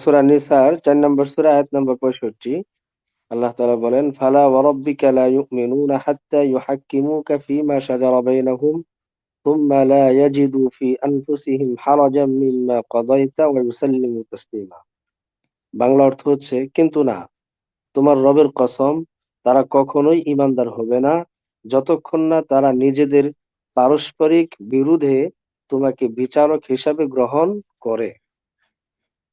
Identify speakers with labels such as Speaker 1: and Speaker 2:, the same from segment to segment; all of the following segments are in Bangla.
Speaker 1: সূরা নিসার ৪ নম্বর সূরা, আয়াত নম্বর ৬৫ আল্লাহ তাআলা বলেন, ফালা ওয়ারাব্বিকা লা ইউমিনুনা হাত্তা ইউহাক্কিমুকা ফীমা শাজারা বাইনাহুম লা ইয়াজিদু ফি আনফুসিহিম হারাজাম মিম্মা কাদাইতা ওয়া ইউসাল্লিমু তাসলিমা। বাংলা অর্থ হচ্ছে, কিন্তু না, তোমার রবের কসম, তারা কখনোই ঈমানদার হবে না। যতক্ষণ না তারা নিজেদের পারস্পরিক বিরুদ্ধে তোমাকে বিচারক হিসাবে গ্রহণ করে।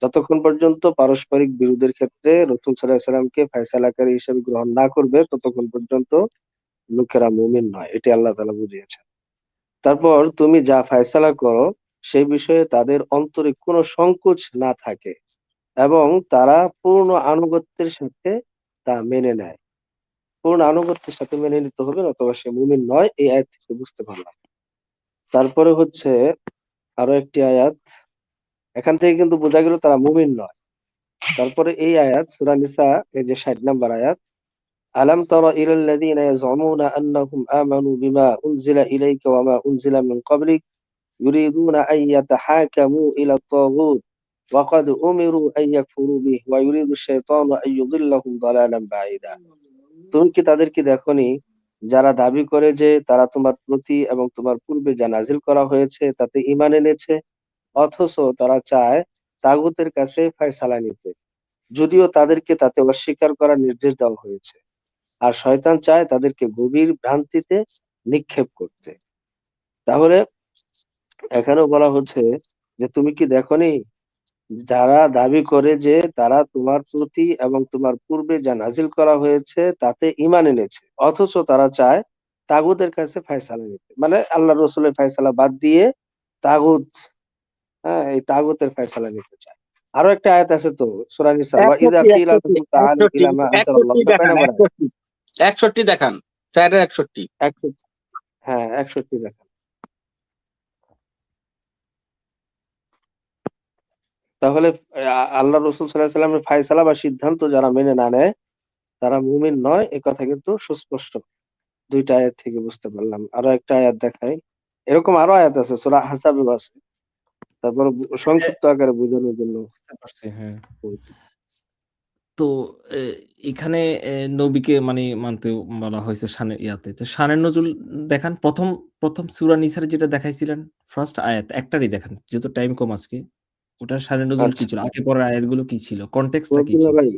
Speaker 1: যতক্ষণ পর্যন্ত পারস্পরিক বিরোধের ক্ষেত্রে রসুল সাল্লাহ সাল্লামকে ফয়সালাকারী হিসেবে গ্রহণ না করবে, ততক্ষণ পর্যন্ত লোকেরা মুমিন নয়। এটি আল্লাহ তালা বুঝিয়েছেন। তারপর তুমি যা ফয়সালা করো, সেই বিষয়ে তাদের অন্তরে কোনো সংকোচ না থাকে এবং তারা পূর্ণ আনুগত্যের সাথে তা মেনে নেয়। পূর্ণ আনুগত্যের সাথে মেনে নিতে হবে, অথবা সে মুমিন নয়, এই আয়াত থেকে বুঝতে পারলাম। তারপরে হচ্ছে আরও একটি আয়াত এখান থেকে কিন্তু বোঝা গেল তারা মুমিন নয়। তারপরে এই আয়াত, সূরা নিসা যে 60 নম্বর আয়াত, আলাম তারা ইলাল লাযিনা ইয়াজউমুনা আন্নাহুম আমানু বিমা উনজিলা ইলাইকা ওয়া মা উনজিলা মিন ক্বাবলিক, ইউরিদুনা আন ইয়াতাহাকামু ইলা আত-তাগুত উমিরু আন ইয়াকফুরু বিহি, ওয়া ইউরিদু আশ-শাইতানু আন ইউদিল্লাহুম দালালান বাঈদা। তুমি কি তাদেরকে দেখনি যারা দাবি করে যে তারা তোমার প্রতি এবং তোমার পূর্বে যা নাজিল করা হয়েছে তাতে ইমান এনেছে? অথচ তারা চায় তাগুতের কাছে ফয়সালা নিতে। যদিও তাদেরকে তাতে অস্বীকার করার নির্দেশ দেওয়া হয়েছে। আর শয়তান চায় তাদেরকে গভীর ভ্রান্তিতে নিক্ষেপ করতে। তাহলে এখানেও বলা হচ্ছে যে, তুমি কি দেখনি? যারা দাবি করে যে তারা তোমার প্রতি এবং তোমার পূর্বে যা নাজিল করা হয়েছে তাতে ঈমান এনেছে। অথচ তারা চায় তাগুদের কাছে ফয়সালা নিতে। মানে আল্লাহ রসুলের ফয়সালা বাদ দিয়ে তাগুত হ্যাঁ এই তাগুতের ফয়সালা নিতে চায়। আরও একটা আয়াত আছে তো সূরা নিসা ওয়া ইযা কিলা লাকুম তাআলু ইলা মা আয়াত?
Speaker 2: একষট্টি দেখান চারের একষট্টি
Speaker 1: 61 হ্যাঁ 61 দেখেন। তাহলে আল্লাহ রসুল সাল্লাহ সাল্লামের ফায়সালা বা সিদ্ধান্ত যারা মেনে না নেয় তারা মুমিন নয় এ কথা কিন্তু সুস্পষ্ট। দুইটা আয়াত থেকে বুঝতে পারলাম। আরও একটা আয়াত দেখাই। এরকম আরও আয়াত আছে সূরা হাসাবে আছে। তারপর সংক্ষিপ্ত আকারে বোঝানোর জন্য।
Speaker 3: বুঝতে পারছি হ্যাঁ। তো এখানে নবীকে মানে মানতে বলা হয়েছে শানের ইয়াতে। তো শানের নজুল দেখান প্রথম প্রথম সূরা নিসার যেটা দেখাইছিলেন ফার্স্ট আয়াত একটারই দেখান যেহেতু টাইম কম আজকে। ওটার শানের নজুল কি
Speaker 1: আচ্ছা।
Speaker 3: ছিল? আগে পরের আয়াতগুলো কি ছিল? কনটেক্সটটা কি ছিল?
Speaker 1: ভাই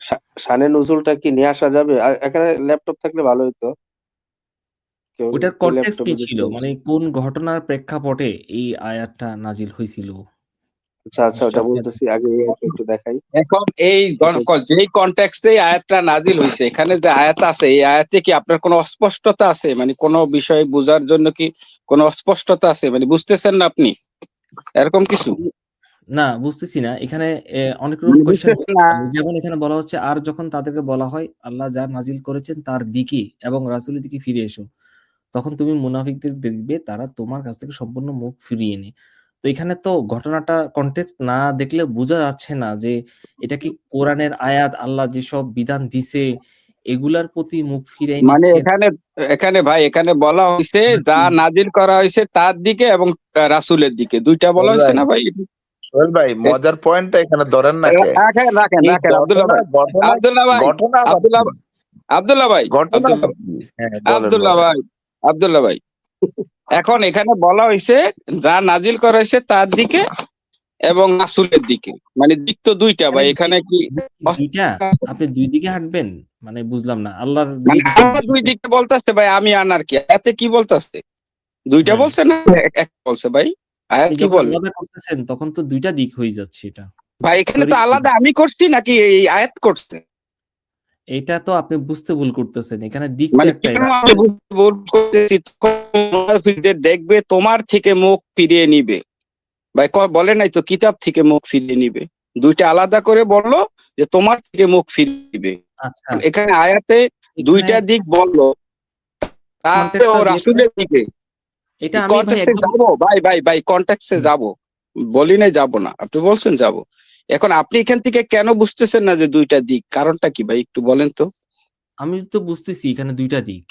Speaker 1: শা- নজুলটা কি নিয়ে আসা যাবে? এখানে ল্যাপটপ থাকলে ভালো হতো
Speaker 3: ওটার কনটেক্সট কি ছিল? মানে কোন ঘটনার প্রেক্ষাপটে এই আয়াতটা নাজিল হয়েছিল
Speaker 1: আচ্ছা আচ্ছা ওটা বলতেছি আগে একটু দেখাই।
Speaker 2: এখন এই যেই কনটেক্সটে আয়াতটা নাজিল হয়েছে এখানে যে আয়াত আছে এই আয়াতে কি আপনার কোনো অস্পষ্টতা আছে? মানে কোনো বিষয় বোঝার জন্য কি কোনো অস্পষ্টতা আছে? মানে বুঝতেছেন না আপনি? এরকম কিছু?
Speaker 3: না বুঝতেছি না। এখানে অনেক রকম
Speaker 2: মানে
Speaker 3: যেমন এখানে বলা হচ্ছে আর যখন তাদেরকে বলা হয় আল্লাহ যা নাজিল করেছেন তার দিকে এবং রাসূলের দিকে ফিরে এসো। তখন তুমি মুনাফিকদের দেখবে তারা তোমার কাছ থেকে সম্পূর্ণ মুখ ফিরিয়ে নেয়। তো এখানে তো ঘটনাটা কনটেক্সট না দেখলে বোঝা যাচ্ছে না যে এটা কি কোরআনের আয়াত আল্লাহ যেসব বিধান দিছে এগুলার প্রতি মুখ ফিরিয়ে
Speaker 2: মানে এখানে এখানে ভাই এখানে বলা হয়েছে যা নাজিল করা হয়েছে তার দিকে এবং রাসূলের দিকে। দুইটা বলা হয়েছে না ভাই।
Speaker 4: সোহেল ভাই মজার পয়েন্টটা এখানে ধরেন না কে?
Speaker 2: রাখেন রাখেন রাখেন। আব্দুল্লাহ ভাই আব্দুল্লাহ ভাই আব্দুল্লাহ ভাই আব্দুল্লাহ?
Speaker 4: হ্যাঁ।
Speaker 2: ভাই। আব্দুল্লাহ ভাই। এখন এখানে বলা হয়েছে যা নাজিল করা হয়েছে তার দিকে এবং রাসূলের দিকে। মানে দিক তো দুইটা ভাই এখানে কি
Speaker 3: দুইটা আপনি দুই দিকে হাঁটবেন? মানে বুঝলাম না আল্লাহর
Speaker 2: মানে দুই দিকে বলতেছে ভাই আমি আনার কি এতে কি বলতে বলতেছে? দুইটা
Speaker 3: হ্যাঁ।
Speaker 2: বলছে না এক- বলছে ভাই? আয়াত কি বলে?
Speaker 3: করতেছেন তখন তো দুইটা দিক হয়ে যাচ্ছে এটা।
Speaker 2: ভাই এখানে তো আলাদা আমি করছি নাকি এই আয়াত করছে?
Speaker 3: এটা তো আপনি বুঝতে ভুল করতেছেন। এখানে দিক
Speaker 2: মানে বুঝতে ভুল করতেছি দেখবে তোমার থেকে মুখ ফিরিয়ে নিবে। ভাই বলে নাই তো কিতাব থেকে মুখ ফিরিয়ে নিবে। দুইটা আলাদা করে বলল যে তোমার থেকে মুখ ফিরিয়ে নিবে।
Speaker 3: আচ্ছা।
Speaker 2: এখানে আয়াতে দুইটা দিক বলল। তারপরে ও রাসূলের দিকে।
Speaker 3: এটা আমি ভাই
Speaker 2: কন্টেক্সে ভাই ভাই ভাই কন্টেক্সে যাব। বলি নাই যাব না। আপনি বলছেন যাব। এখন আপনি এখান থেকে কেন বুঝতেছেন না যে দুইটা দিক? কারণটা কি ভাই? একটু বলেন তো।
Speaker 3: আমি তো বুঝতেছি এখানে দুইটা দিক।